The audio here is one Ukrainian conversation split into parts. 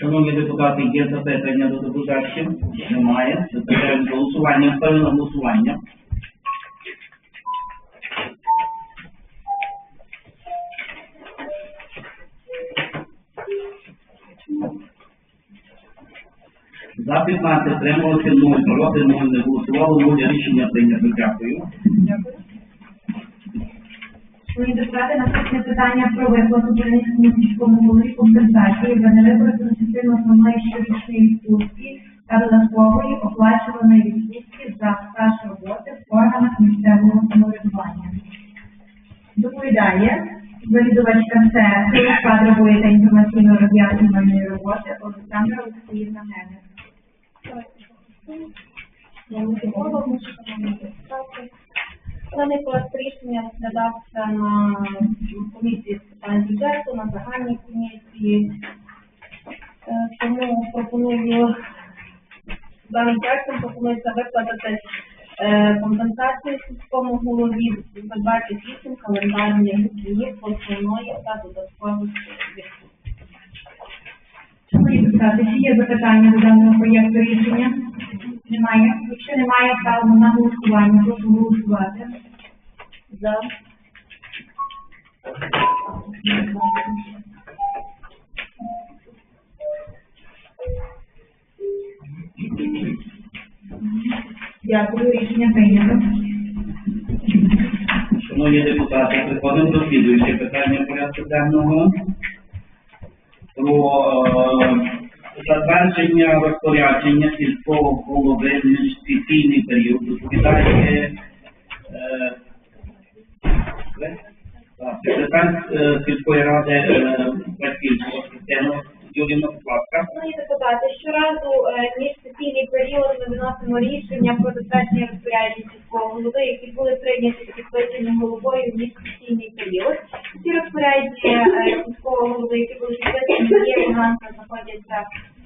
Шановні депутати, є запитання до доповідачів? Немає. Запитання до голосування. Ставлю на голосування. За 15 трималося 0, проти 0, не голосувало 0, рішення прийнято. Дякую. Дякую. Шановні депутати, наступне питання про виплату Бернівському сільському голові компенсації за невикористану частину основної щорічної відпустки та додаткової оплачуваної відпустки за стаж роботи в органах місцевого самоврядування. Доповідає завідувачка СЕС кадрової та інформаційно-розв'язувальної роботи Олександра Олексіївна Генер. Даний проект рішення розглядався на комісії з питань бюджету, на загальній комісії. Е, Тому пропоную даним проектом пропонується виплатити е, компенсацію сільському голові за 28 календарних днів основної та додаткових депутати, чи є запитання до даного проєкту рішення? Немає. Якщо немає, ставимо на голосування. Прошу голосувати. За. Дякую, рішення прийнято. Шановні депутати, переходимо до слідуючого питання порядку денного. Про е, затвердження розпорядження сільського голови в міжсесійний період. Доповідає е, секретар е, сільської ради е, Батьківського Християна Юріна, будь. Шановні депутати, щоразу е, міжсесійний період ми виносимо рішення про затвердження розпоряджень сільського голови, які були прийняті та підписані головою в міжсесійний період. Ці розпорядження сільського голови, які були підписані, є у нас знаходяться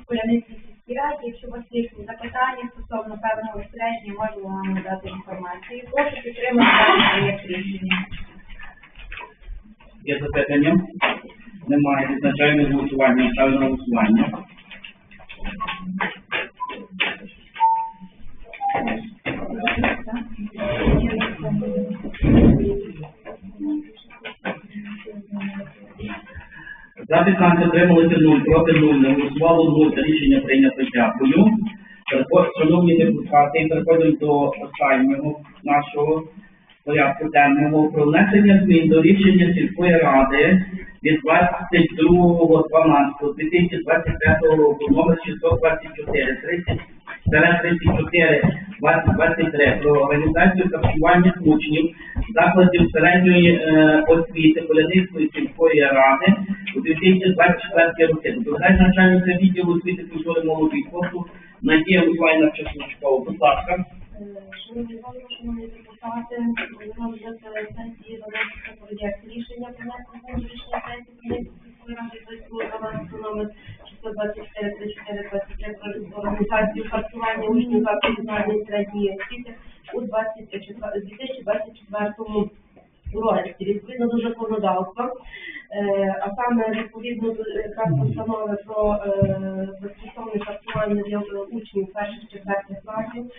в Куляницькій сільській раді. Якщо у вас є запитання стосовно певного розпорядження, можемо вам надати інформацію. Прошу підтримати проєкт рішення. Є запитання? Немає. Відзначаємо голосування. Ставлю на голосування. За 15 отрималися 0, проти 0, не голосувало 0. Рішення прийнято. Дякую. Шановні депутати, переходимо до останнього нашого порядку денного про внесення змін до рішення сільської ради від 22.12.2025 року номер 624 30 34 2023 про організацію харчування учнів закладів середньої е, освіти Поляницької сільської ради у 2024 році. Доповідач начальника відділу освіти, культури, молоді спорту Надія Миколаївна Чесночкова. Будь ласка. Шановні голови, шановні депутати, розгляд сесії виноситься проєкт рішення про внесення рішення сесії Хмельницької ради Київського парламенту номер 624 34 23 про організацію харчування учнів закладів загальної середньої освіти у 2024 2024 році. Відповідно до законодавства, а саме відповідно якраз постанови про е, безкоштовне харчування для учнів перших четвертих класів,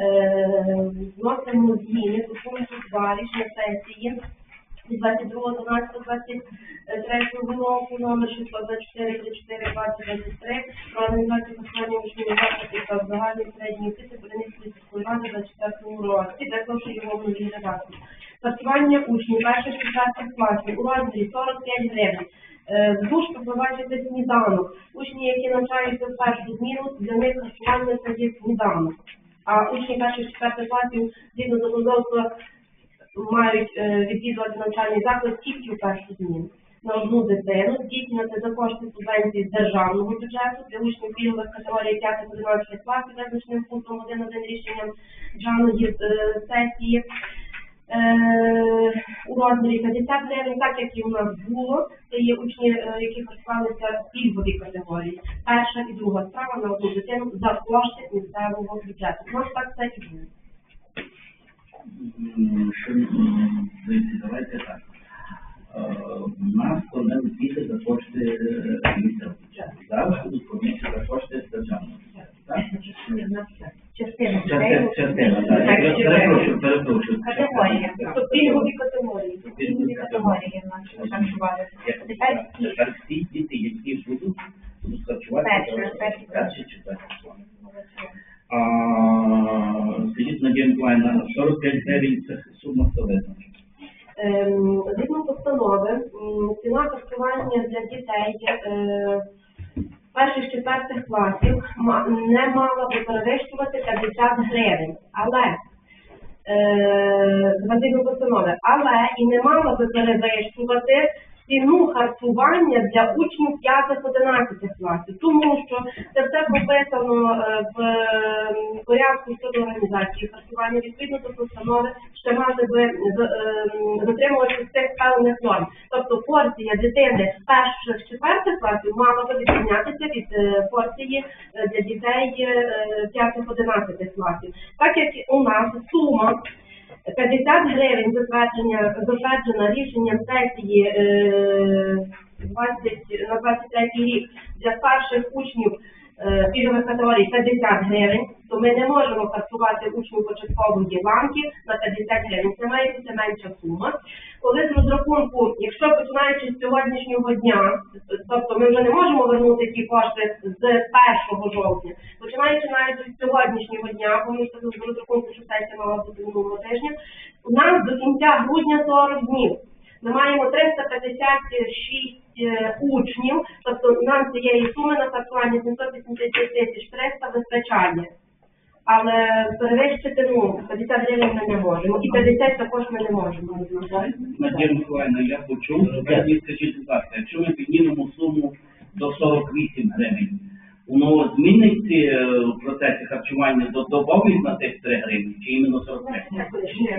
е, вносимо зміни до пункту 2 рішення сесії від 22.12.23 року номер 624 34 2023 про організацію харчування учнів закладів та загальної середньої освіти Бернівської сільської ради 24 році, також його в новій. Харчування учнів перших четвертих класів у розмірі 45 гривень. Е, душ впроваджується сніданок. Учні, які навчаються в першу зміну, для них харчування це є сніданок. А учні перших четвертих класів згідно законодавства мають е, відвідувати навчальний заклад тільки у першу зміну. На одну дитину здійснювати за кошти субвенції з державного бюджету для учнів пільгових категорій 5-11 класів, визначеним пунктом 1.1 рішенням державної е, сесії е, у розмірі 50 гривень, так як і у нас було. Це є учні, е, які харчувалися в категорії. Перша і друга справа на одну дитину за кошти місцевого бюджету. Нас так це і дивіться, давайте так. Е, У нас повинні діти за кошти е, місцевого бюджету. Зараз будуть Частина все. Частина Частина, частина, так. Я перепрошую, перепрошую. Категорія. Тобто пільгові категорії. Пільгові категорії в нас харчували. Тепер всі. Тепер всі діти, які будуть харчуватися. Перші, перші. Перші чи перші. Скажіть, Надія Миколаївна, 45 гривень – це сума солидна. Згідно постанови, ціна харчування для дітей перших четвертих класів не мала би перевищувати 50 гривень. Але е, постанови, але і не мала би перевищувати ціну харчування для учнів 5-11 класів, тому що це все прописано е, в е, порядку щодо організації харчування відповідно до постанови, що мати би з- е, дотримуватися цих певних норм. Тобто порція дитини перших четвертих класів мала би відрізнятися від е, порції е, для дітей е, 5-11 класів. Так як у нас сума 50 гривень затвердження, затверджена рішенням сесії е, 20, на 23 рік для старших учнів пільгових категорій 50 гривень, то ми не можемо харчувати учнів початкової ланки на 50 гривень. Це має бути менша сума. Коли з розрахунку, якщо починаючи з сьогоднішнього дня, тобто ми вже не можемо вернути ті кошти з 1 жовтня, починаючи навіть з сьогоднішнього дня, тому що з розрахунку, що сесія мала бути минулого тижня, у нас до кінця грудня 40 днів. Ми маємо 356 е, учнів, тобто нам цієї суми на харчування 780 тисяч 300 вистачає. Але перевищити ну, 50 гривень ми не можемо. І 50 також ми не можемо. Надія Миколаївна, я почув, ви мені скажіть, будь ласка, якщо ми піднімемо суму до 48 гривень, воно змінить е, в процесі харчування до добавить на тих 3 гривні, чи іменно 45?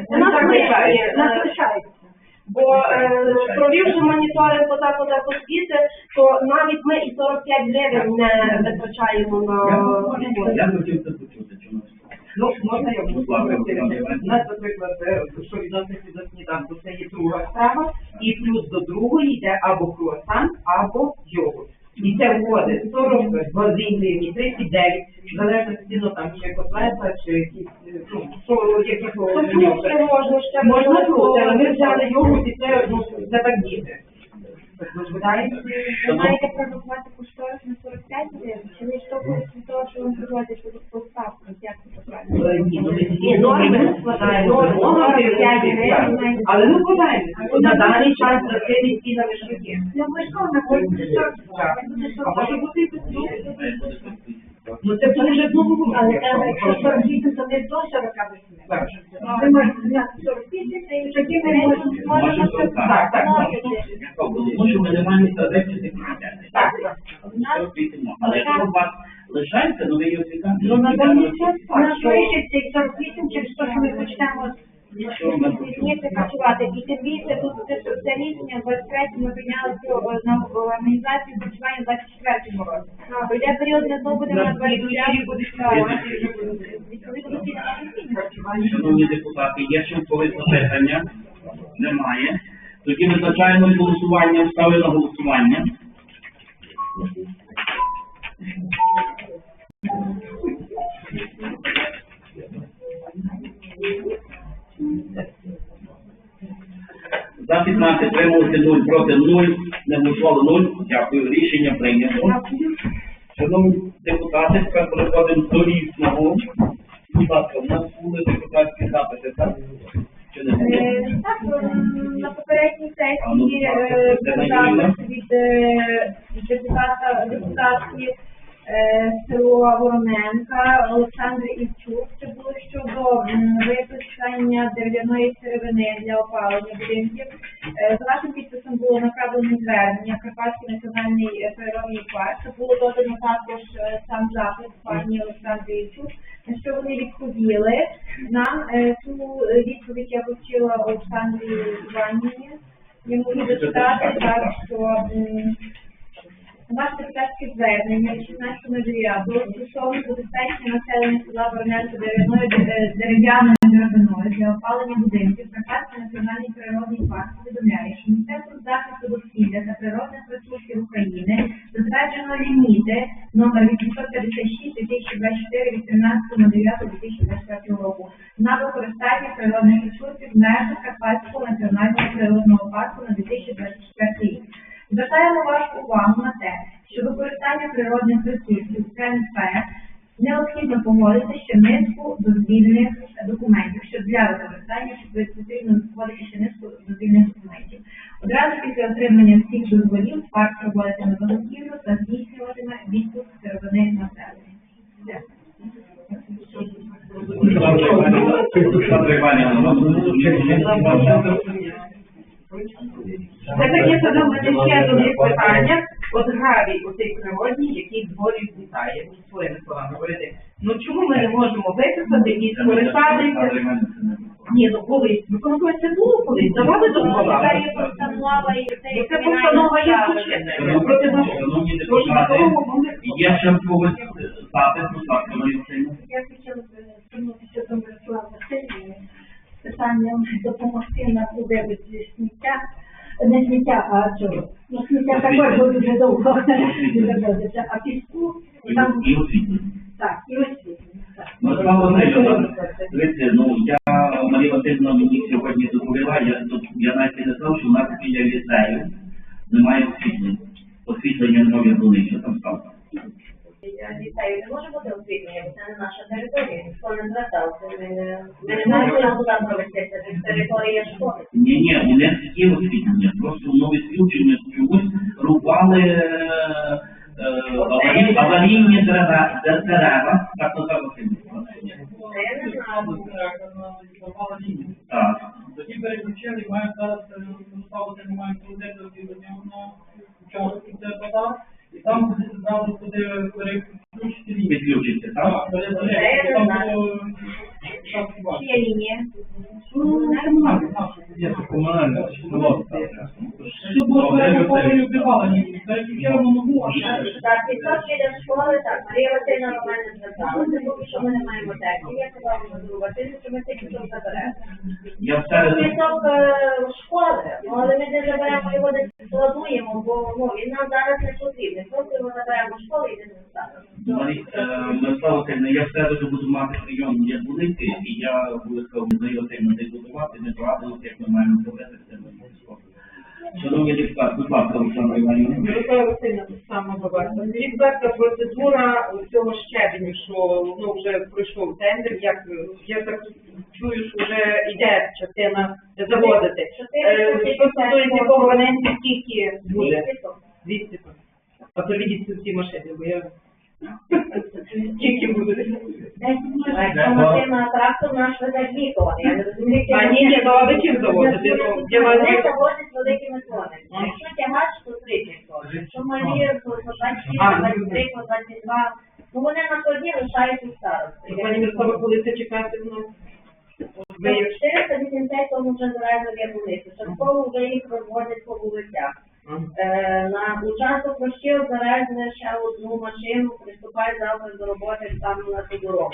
У нас лишається. Бо е, провівши моніторинг по так по освіти, то навіть ми і 45 гривень не витрачаємо на Я хотів це почути, чому Ну, можна я буду. У нас, наприклад, е, що відноситься до сніданку, це є друга страва, і плюс до другої йде або круасан, або йогурт. І це входить 42 гривні, 39, в залежності, ну, там, чи котлета, чи якісь, е, ну, що, які То фрукти можна ще Можна фрукти, але ми взяли йогурт, і це, ну, це так діти. Так, ви знаєте? Ви маєте прорахувати кошторис на 45 гривень, чи ви штовхуєте від того, що вам приводять по ставку, як це правильно? Е, Ні, ну, норми складаємо. Норми, Норми норми, п'ять п'ять гривень. гривень. Але ми вкладаємо. На даний час за цими цінами що є. Ну, ви буде 40, Так. буде А може бути і. Ну це вже знову Але якщо 48, то не до 48. Тому що ми не маємо середньо декретати. Але якщо у вас лишається, ну ви її освітаєте. Ну, на даний час, що ще цей 48, через те, що ми почнемо Зміни працювати. І тим більше тут це Шановні депутати, є ще запитання? Немає. Тоді визначаємо голосування, ставлю на голосування. За 15 трималося 0, проти 0, не голосувало 0. Дякую, рішення прийнято. Шановні депутати, переходимо до різного. Будь ласка, у нас були депутатські запити, так? Чи не було? Е, Так, ем, на попередній А, ну, сесії так, е, це Надія. від е, депутата депутатки е, село Вороненка Олександри Івчук. Це було щодо виписання дерев'яної сировини для опалення будинків. Е, За вашим підписом було направлено звернення Карпатський національний е, природний парк. Це було додано також е, сам запит пані Олександри Івчук на що вони відповіли нам е, цю е, відповідь я вручила Олександрі Іванівні. Я можу зачитати так, що Ваше депутатське звернення 16.09 стосовно забезпечення населення села Вороненко дерев'яною дерев'яною деревиною для опалення будинків Карпатський національний природний парк повідомляє, що Міністерство захисту довкілля та природних ресурсів України затверджено ліміти номер 856 2024 від 13.09.2024 року на використання природних ресурсів в межах Карпатського національного природного парку на 2024 рік. Звертаємо вашу увагу на те, що використання природних ресурсів КНП необхідно погодити ще низку дозвільних документів, що для використання потрібно погодити ще низку дозвільних документів. Одразу після отримання всіх дозволів парк проводитиме заготівлю та здійснюватиме відпуск сировини населення. Все. Це в мене ще одне питання. От гравій, оцей природній, який дворі злітає, ну, своїми словами говорити. Ну чому ми не можемо виписати і скористатися? Ні, ну колись, ну коли це було колись, давали. Це є постанова і це є це постанова є злочинною. Проти нас. Шановні депутати, є ще в когось ласка, Марія Васильівна. Я хотіла б звернутися до Мирослава Васильівни з питанням допомогти на вивезі сміття. Не сміття, а чого? Ну, сміття також бо дуже довго не а піску там І освітлення. так, і освітлення. дивіться, ну я Марія Васильівна мені сьогодні доповіла, я тут я навіть не знав, що у нас біля ліцею немає освітлення. Освітлення нові були, що там стало. Ліцею не може бути освітлення, бо це не наша територія, ніхто не звертався. Ми не, ми не маємо права туди провестися, це територія школи. Ні, ні, у них є освітлення, просто нові включення чомусь рубали е, е, аварій- аварійні дерева, дерева, так називаємо. Я не знаю. Так. Тоді переключили, маємо зараз е, ставити, маємо проводити об'єднання на учасників ДПТ, і там буде зразу буде переключити лінії. Підключиться, так? Так, перед- Це я не там. Є лінія. Ну. Є Щоб було лінії, переключили на нову, а ще Так, відсотки для школи, так, Марія Васильівна до мене зверталася, поки що ми не маємо техніки, я сказала Мазуру Васильовичу, що ми цей кусок заберемо. Я в середу, е, школи, ну, але ми не заберемо його десь складуємо, бо ну, він нам зараз не потрібний, просто його заберемо в школу і не ставимо. Марі- е, Мирослава я в середу буду мати прийом як великий, і я обов'язково не даю тим не дискутувати, не порадилися, як ми маємо зробити це. Шановні депутати, будь ласка, Олександр Іванівна. Мирослава Васильівна, так само. Скажіть, будь процедура цього щебеню, що ну, вже пройшов тендер, як я так чую, що вже йде частина заводити. Е, Що стосується по абонентів, скільки буде? 200 тонн. А то відіть ці машини, бо я... Скільки буде? Машина трактор наш веде дві тони. Я не розумію, А, ні, ні, то чим заводите? Ну, для вас- Вони заводять великими тонами. Якщо тягач, то 30 тонн. Якщо малі, то 26, 23, 22. Ну вони на складі лишаються старості. Пані Мирослава, коли це чекати в нас? Ви як 480 тонн вже зразу є вулиці. Частково вже їх розводять по вулицях. Е, на участок розчил завезли ще одну машину, приступає завтра до роботи там на ту дорогу.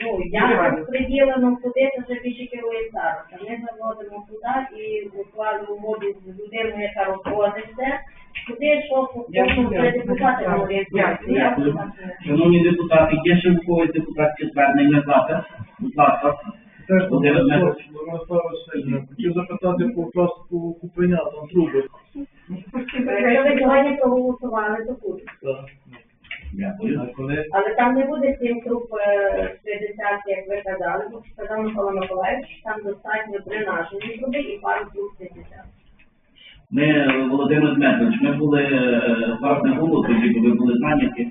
Ну, я приділено туди, це вже більше керує староста. Ми заводимо туди і укладемо моду з людиною, яка розводиться. Туди, що депутати говорять. Шановні депутати, є ще у когось депутатське звернення запит? Будь ласка. Теж Володимир Дмитрович. Мирослава Васильівна, хотів запитати по участку купеня, там труби. Якщо проголосували, то буде. Але там не буде сім труб е, 50, як ви казали, бо сказав Микола Миколаївич, там достатньо дренажної труби і пару труб 50. Ми, Володимир Дмитрович, ми були, е, вас не було тоді, бо ви були зайняті.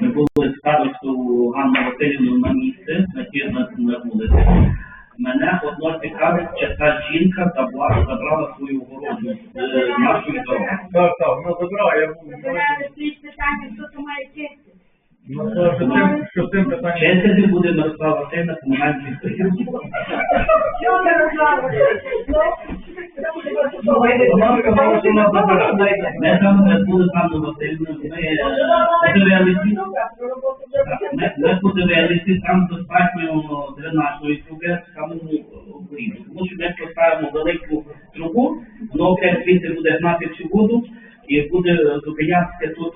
Ми були старосту Ганну Васильівну на місці, на ті на, на вулиці. Мене одно цікавить, чи та жінка забрала, забрала свою городу з е, нашої дороги. Так, так, вона забрала, я був. Вибирали стоїть питання, хто то має честь. Ну, що цим- що цим питанням? Честь буде Мирослава вона забирає. Ми там не Васильівну, ми подивилися. Там достатньо дренажної труби самому обрізу. Тому що ми поставимо велику трубу, воно окремо звідти буде гнати всю воду і буде зупинятися тут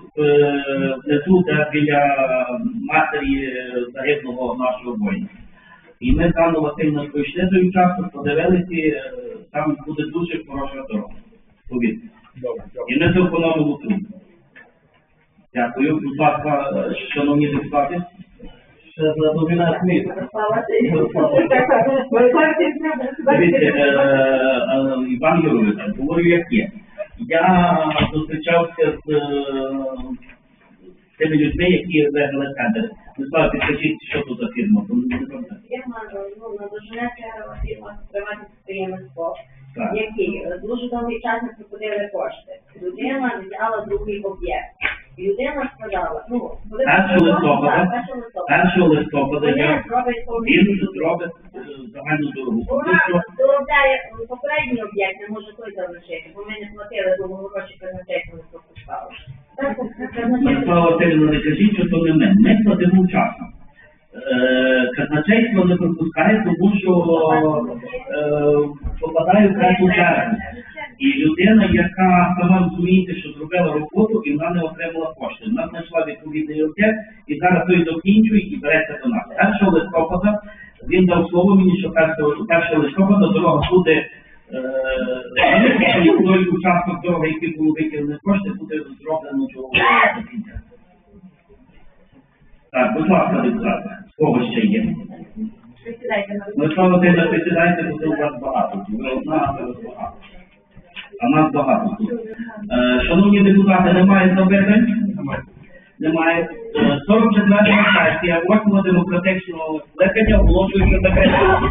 внизу, де біля матері е, загиблого нашого воїна. І ми там на Васильівну пройшли участок, подивилися, е, там буде дуже хороша дорога. Повірте. І ми зекономимо труд. Дякую. Будь ласка, шановні депутати. Ще за домінат міст. Дивіться, е, е, Іван Юрович, говорю, як є. Я зустрічався з е, тими людьми, які виграли тендер. Не знаю, підкажіть, що тут за фірма, бо не пам'ятаю. Фірма, ну, на фірма приватне підприємство, е, дуже довгий час не приходили кошти. Людина взяла другий об'єкт. Людина сказала, ну, коли Першого листопада, першого листопада. 1 листопада Вони я повністю. він зробить е, загальну дорогу. Вона що доробляє попередній об'єкт, не може той залишити, бо ми не платили, бо гроші казначейство не пропускали. Мирослава Васильівна, не кажіть, що то не ми. Ми платимо вчасно. Е, Казначейство не пропускає, тому що е, попадає в третю чергу. І людина, яка сама розумієте, що зробила роботу і вона не отримала кошти. Вона знайшла відповідний об'єкт і зараз той докінчує і береться до нас. 1 листопада він дав слово мені, що 1 листопада дорога буде е, той участок дороги, який був викинений кошти, буде зроблено до кінця. Так, будь ласка, депутати, з кого ще є? Мирослава Васильівна, присідайте, бо це у вас багато. Ви одна, а ви багато. А нас багато. Е, шановні депутати, немає завернень? Немає. Е, 44 сесія 8 демократичного скликання оголошується закритою.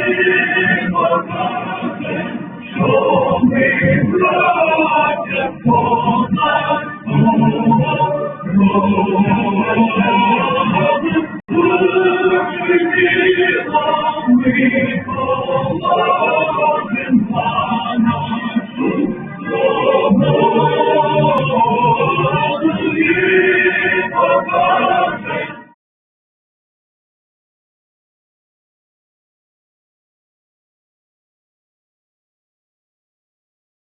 Oh,